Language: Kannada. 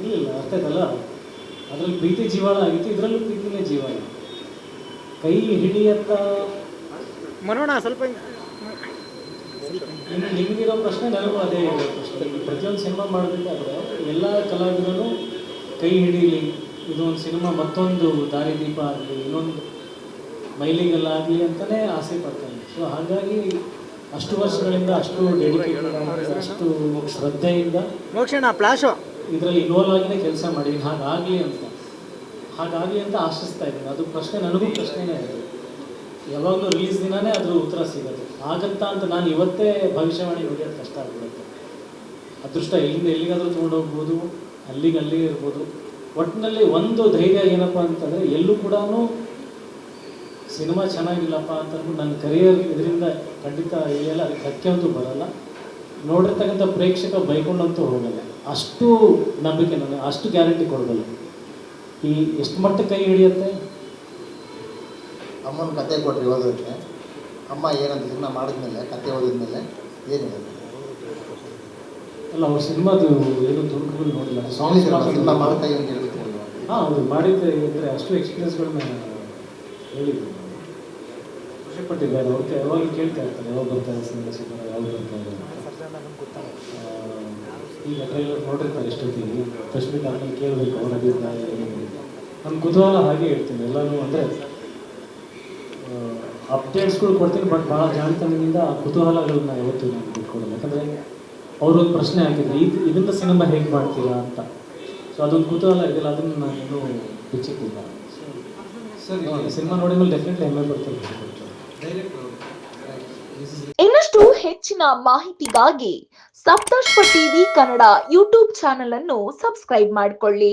ಇಲ್ಲ ಇಲ್ಲ ಅರ್ಥ ಆಯ್ತಲ್ಲ ಅದ್ರಲ್ಲಿ ಪ್ರೀತಿ ಜೀವಾಳ ಆಗಿತ್ತು ಇದರಲ್ಲೂ ಪ್ರೀತಿನೇ ಜೀವಾಳ ಕೈ ಹಿಡಿಯತ್ತ ಮನೋಣ ಸ್ವಲ್ಪ ಇನ್ನು ನಿಮಗಿರೋ ಪ್ರಶ್ನೆ ನನಗೂ ಅದೇ ಪ್ರಶ್ನೆ. ಪ್ರತಿಯೊಂದು ಸಿನಿಮಾ ಮಾಡಬೇಕಾದ್ರೆ ಎಲ್ಲ ಕಲಾವಿದರು ಕೈ ಹಿಡೀಲಿ. ಇದು ಒಂದು ಸಿನಿಮಾ ಮತ್ತೊಂದು ದಾರಿದೀಪ ಆಗಲಿ ಇನ್ನೊಂದು ಮೈಲಿಗೆಲ್ಲಾಗಲಿ ಅಂತಲೇ ಆಸೆ ಪಡ್ತಾನೆ ಸೊ ಹಾಗಾಗಿ ಅಷ್ಟು ವರ್ಷಗಳಿಂದ ಅಷ್ಟು ಡೆಡಿಕೇಟೆಡ್ ಅಷ್ಟು ಶ್ರದ್ಧೆಯಿಂದ ಮೋಕ್ಷಣ ಪ್ಲಾಶು ಇದರಲ್ಲಿ ಇನ್ವಾಲ್ವ್ ಆಗಿನೇ ಕೆಲಸ ಮಾಡಿ ಹಾಗಾಗಲಿ ಅಂತ. ಹಾಗಾಗಲಿ ಅಂತ ಆಶಿಸ್ತಾ ಇದ್ದೀನಿ. ಅದು ಪ್ರಶ್ನೆ, ನನಗೂ ಪ್ರಶ್ನೆನೇ ಅದು. ಯಾವಾಗಲೂ ರಿಲೀಸ್ ದಿನನೇ ಅದ್ರ ಉತ್ತರ ಸಿಗೋದು ಆಗತ್ತಾ ಅಂತ ನಾನು ಇವತ್ತೇ ಭವಿಷ್ಯವಾಣಿ ಹೊಡೆಯೋದು ಕಷ್ಟ ಆಗ್ಬಿಡುತ್ತೆ. ಅದೃಷ್ಟ ಎಲ್ಲಿಂದ ಎಲ್ಲಿಗಾದರೂ ತೊಗೊಂಡು ಹೋಗ್ಬೋದು ಅಲ್ಲಿಗೆ ಅಲ್ಲಿಗೆ ಇರ್ಬೋದು. ಒಟ್ಟಿನಲ್ಲಿ ಒಂದು ಧೈರ್ಯ ಏನಪ್ಪ ಅಂತಂದರೆ, ಎಲ್ಲೂ ಕೂಡ ಸಿನಿಮಾ ಚೆನ್ನಾಗಿಲ್ಲಪ್ಪ ಅಂತ ಅಂದ್ಬಿಟ್ಟು ನನ್ನ ಕರಿಯರ್ ಇದರಿಂದ ಖಂಡಿತ ಇಲ್ಲ ಅದಕ್ಕೆ ಧಕ್ಕೆ ಅಂತೂ ಬರಲ್ಲ. ನೋಡಿರ್ತಕ್ಕಂಥ ಪ್ರೇಕ್ಷಕ ಬೈಕೊಂಡಂತೂ ಹೋಗಲ್ಲ. ಅಷ್ಟು ನಂಬಿಕೆ ನನಗೆ ಅಷ್ಟು ಗ್ಯಾರಂಟಿ ಕೊಡಬಲ್ಲ ಈ ಎಷ್ಟು ಮಟ್ಟ ಕೈ ಹಿಡಿಯುತ್ತೆ? ಅಮ್ಮನ ಕತೆ ಕೊಟ್ರಿ ಓದೋಕ್ಕೆ. ಅಮ್ಮ ಏನಂತ ಸಿನಿಮಾ ಮಾಡಿದ್ಮೇಲೆ ಕತೆ ಓದಿದ್ಮೇಲೆ ಏನು ಅಲ್ಲ ಅವ್ರ ಸಿನಿಮಾದು ಏನು ತುಂಬ ನೋಡಿಲ್ಲ. ಸ್ವಾಮಿ ಸಿನಿಮಾ ಮಾಡ್ತಾ ಏನು ಹೇಳಿದ್ರು ಹಾಂ ಹೌದು ಮಾಡಿದ್ದೆ ಅಂದರೆ ಅಷ್ಟು ಎಕ್ಸ್ಪೀರಿಯನ್ಸ್ಗಳನ್ನ ಹೇಳಿದ್ರು. ಖುಷಿಪಟ್ಟಿದ್ದಾರೆ ಅವ್ರಿಗೆ ಯಾವಾಗ ಕೇಳ್ತಾ ಇರ್ತಾರೆ ಯಾವಾಗ ಬರ್ತಾರೆ ಸಿನಿಮಾ ಸಿನಿಮಾ ಯಾವಾಗ ಬರ್ತಾರೆ ಈಗ ಟ್ರೈಲರ್ ನೋಡಿರ್ತಾರೆ ಎಷ್ಟೊತ್ತಿಗೆ. ತಶ್ಮಿಕ್ ಆಮೇಲೆ ಕೇಳಬೇಕು ಅವ್ರ ಅಭಿಪ್ರಾಯ. ನನ್ನ ಕುತೂಹಲ ಹಾಗೆ ಇರ್ತೀನಿ ಎಲ್ಲನೂ ಅಂದರೆ ಅಪ್ಡೇಟ್ಸ್ಗಳು ಕೊಡ್ತೀನಿ ಬಟ್ ಭಾಳ ಜಾಣತನದಿಂದ ಆ ಕುತೂಹಲಗಳನ್ನ ಯಾವತ್ತೂ ನಾನು ಬಿಟ್ಕೊಡಲ್ಲ. ಯಾಕಂದರೆ ಅವರೊಂದು ಪ್ರಶ್ನೆ ಹಾಕಿದ್ರು ಇದು ಇದನ್ನ ಸಿನಿಮಾ ಹೇಗೆ ಮಾಡ್ತೀರಾ? ಅಂತ. ಸೊ ಅದೊಂದು ಕುತೂಹಲ ಇದೆಯಲ್ಲ ಅದನ್ನು ನಾನು ಇನ್ನೂ ಬಿಚ್ಚಿಟ್ಟಿಲ್ಲ. ಸರ್. ಸಿನಿಮಾ ನೋಡಿದ ಮೇಲೆ ಡೆಫಿನೆಟ್ಲಿ ಹೆಮ್ಮೆ ಬರ್ತೀನಿ ಡೈರೆಕ್ಟ್ ಇನ್ನಷ್ಟು ಹೆಚ್ಚಿನ ಮಾಹಿತಿಗಾಗಿ Saptarsha TV Kannada YouTube channel ಅನ್ನು ಸಬ್ಸ್ಕ್ರೈಬ್ ಮಾಡಿಕೊಳ್ಳಿ.